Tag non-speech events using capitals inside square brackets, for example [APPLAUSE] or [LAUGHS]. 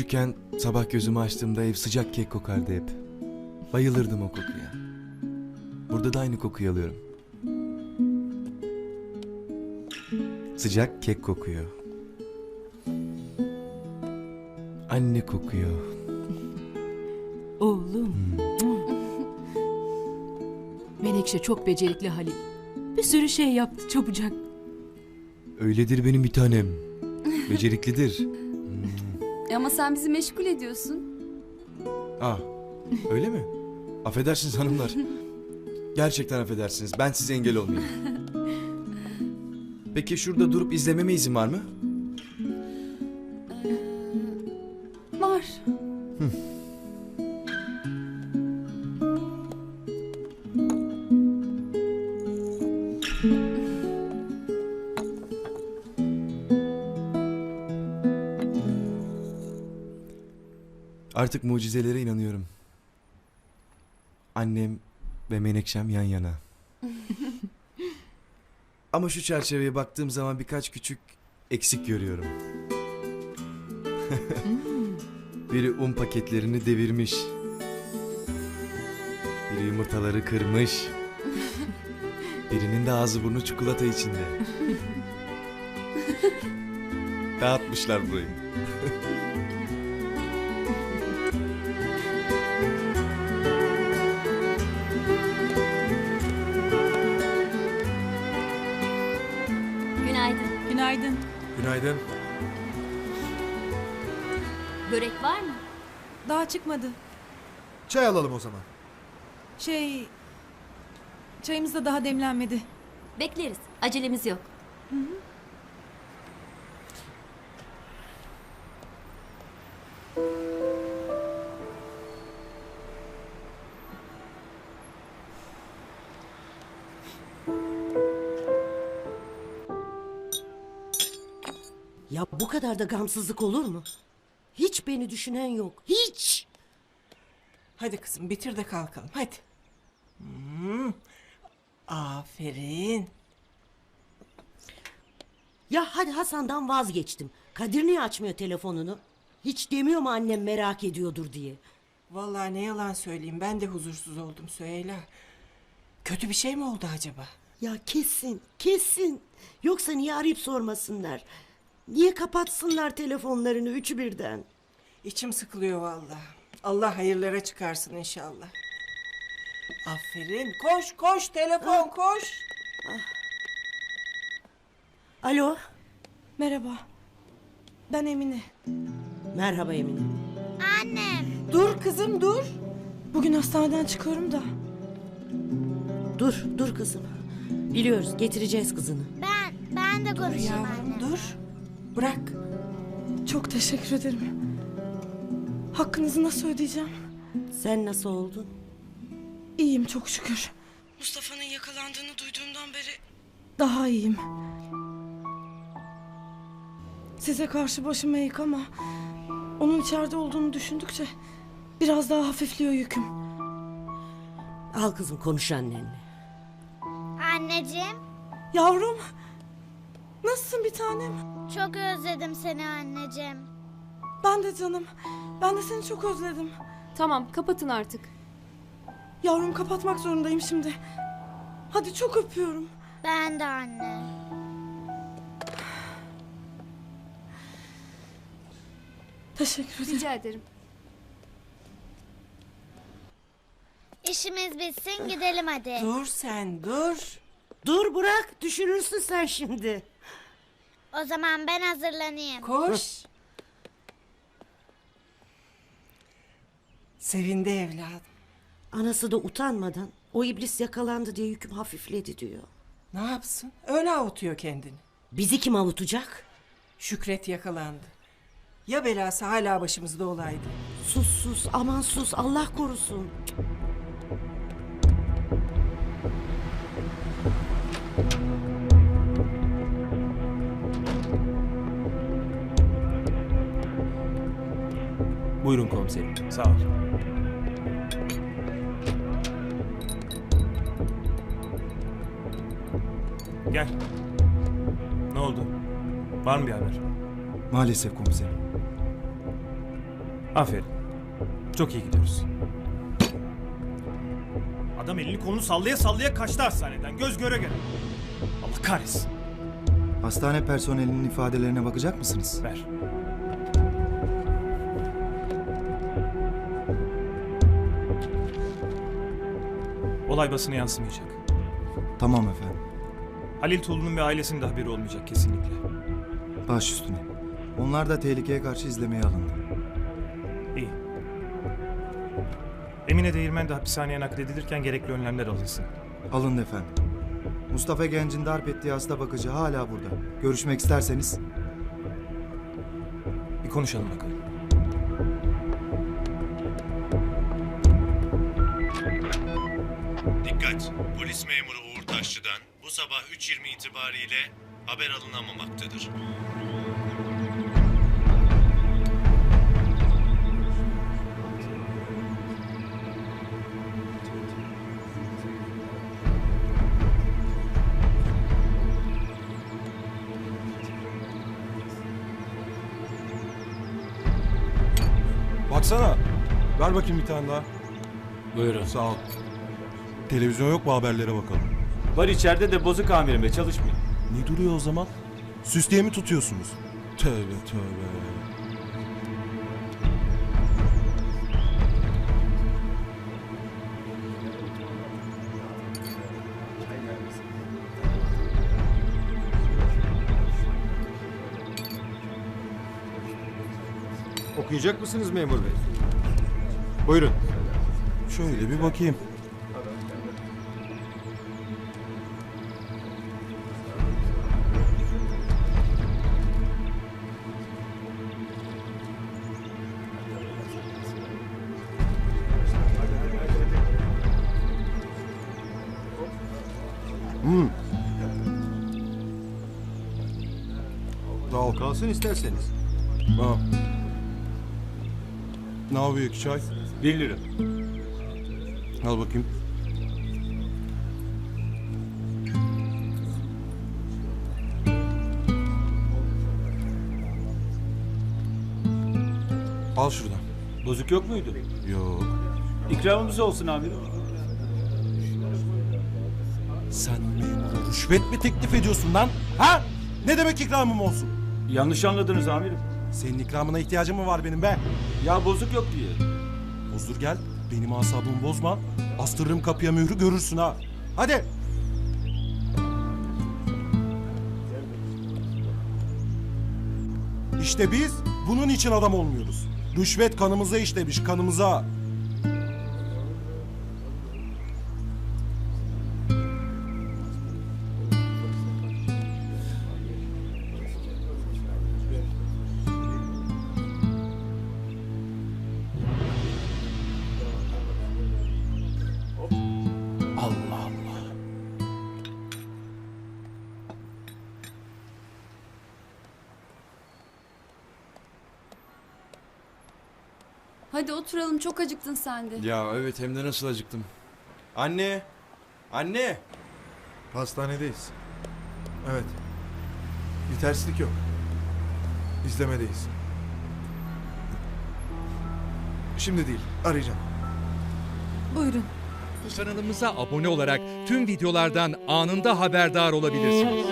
Küçükken sabah gözümü açtığımda ev sıcak kek kokardı hep. Bayılırdım o kokuya. Burada da aynı kokuyu alıyorum. Sıcak kek kokuyor. Anne kokuyor. Oğlum. [LAUGHS] Menekşe çok becerikli Halil. Bir sürü şey yaptı çabucak. Öyledir benim bir tanem. [LAUGHS] Beceriklidir. E Ama sen bizi meşgul ediyorsun. Ah, öyle mi? Affedersiniz hanımlar. Gerçekten affedersiniz. Ben size engel olmayayım. [LAUGHS] Peki şurada durup izlememe izin var mı? Artık mucizelere inanıyorum. Annem ve Menekşem yan yana. [LAUGHS] Ama şu çerçeveye baktığım zaman birkaç küçük eksik görüyorum. [LAUGHS] Biri un paketlerini devirmiş. Biri yumurtaları kırmış. Birinin de ağzı burnu çikolata içinde. [LAUGHS] Dağıtmışlar burayı. Günaydın. Günaydın. Börek var mı? Daha çıkmadı. Çay alalım o zaman. Şey... Çayımız da daha demlenmedi. Bekleriz. Acelemiz yok. Ya bu kadar da gamsızlık olur mu? Hiç beni düşünen yok. Hiç. Hadi kızım bitir de kalkalım hadi. Hmm. Aferin. Ya hadi Hasan'dan vazgeçtim. Kadir niye açmıyor telefonunu? Hiç demiyor mu annem merak ediyordur diye. Vallahi ne yalan söyleyeyim ben de huzursuz oldum Süheyla. Kötü bir şey mi oldu acaba? Ya kesin, kesin. Yoksa niye arayıp sormasınlar? Niye kapatsınlar telefonlarını üçü birden? İçim sıkılıyor vallahi. Allah hayırlara çıkarsın inşallah. Aferin. Koş koş telefon koş. Alo, Merhaba. Ben Emine. merhaba Emine. Dur kızım dur. Bugün hastaneden çıkıyorum da. Dur, dur kızım. Biliyoruz, getireceğiz kızını. Ben, ben de Dur konuşayım yavrum anne. dur. Bırak. Çok teşekkür ederim. Hakkınızı nasıl ödeyeceğim? Sen nasıl oldun? İyiyim çok şükür. Mustafa'nın yakalandığını duyduğumdan beri... Daha iyiyim. Size karşı başım eğik ama... Onun içeride olduğunu düşündükçe... Biraz daha hafifliyor yüküm. Al kızım konuş annenle. Anneciğim, Yavrum! Nasılsın bir tanem? Çok özledim seni anneciğim. Ben de canım. Ben de seni çok özledim. Tamam kapatın artık. Yavrum kapatmak zorundayım şimdi. Hadi çok öpüyorum. Ben de anne. Teşekkür ederim. Rica ederim. İşimiz bitsin gidelim hadi. Dur sen dur. Dur bırak, düşünürsün sen şimdi. O zaman ben hazırlanayım. Koş. Sevindi evladım. Anası da utanmadan o iblis yakalandı diye yüküm hafifledi diyor. Ne yapsın? Öyle avutuyor kendini. Bizi kim avutacak? Şükret yakalandı. Ya belası hala başımızda olaydı? Sus sus aman sus Allah korusun. Buyurun komiserim. Sağ ol. Gel. Ne oldu? Var mı bir haber? Maalesef komiserim. Aferin. Çok iyi gidiyoruz. Adam elini kolunu sallaya sallaya kaçtı hastaneden. Göz göre göre. Allah kahretsin. Hastane personelinin ifadelerine bakacak mısınız? Ver. Olay basına yansımayacak. Tamam efendim. Halil Tulu'nun ve ailesinin de haberi olmayacak kesinlikle. Baş üstüne. Onlar da tehlikeye karşı izlemeye alındı. İyi. Emine Değirmen de hapishaneye nakledilirken gerekli önlemler alınsın. Alındı efendim. Mustafa Genç'in darp ettiği hasta bakıcı hala burada. Görüşmek isterseniz Bir konuşalım bakalım. Dikkat! Polis memuru Uğur Taşçı'dan bu sabah 3.20 itibariyle haber alınamamaktadır. Baksana. Ver bakayım bir tane daha. Buyurun. Sağ ol. Televizyon yok mu haberlere bakalım. Var içeride de bozuk amirim be çalışmıyor. Ne duruyor o zaman? Süs diye mi tutuyorsunuz? Tövbe tövbe. Okuyacak mısınız memur bey? Buyurun. Şöyle bir bakayım. Sağ ol. Kalsın isterseniz. Ha. Ne yapıyor ki çay? 1 lira. Al bakayım. Al şuradan. Bozuk yok muydu? Yok. İkramımız olsun amirim. Sen memura rüşvet mi teklif ediyorsun lan? Ha? Ne demek ikramım olsun? Yanlış anladınız amirim. Senin ikramına ihtiyacım mı var benim be? Ya bozuk yok diye. Bozdur gel. Benim asabımı bozma. Astırırım kapıya mührü görürsün ha. Hadi. İşte biz bunun için adam olmuyoruz. Rüşvet kanımıza işlemiş kanımıza. Hadi oturalım çok acıktın sen de. Ya evet hem de nasıl acıktım. Anne. Anne. Hastanedeyiz. Evet. Bir terslik yok. İzlemedeyiz. Şimdi değil. Arayacağım. Buyurun. Kanalımıza abone olarak tüm videolardan anında haberdar olabilirsiniz.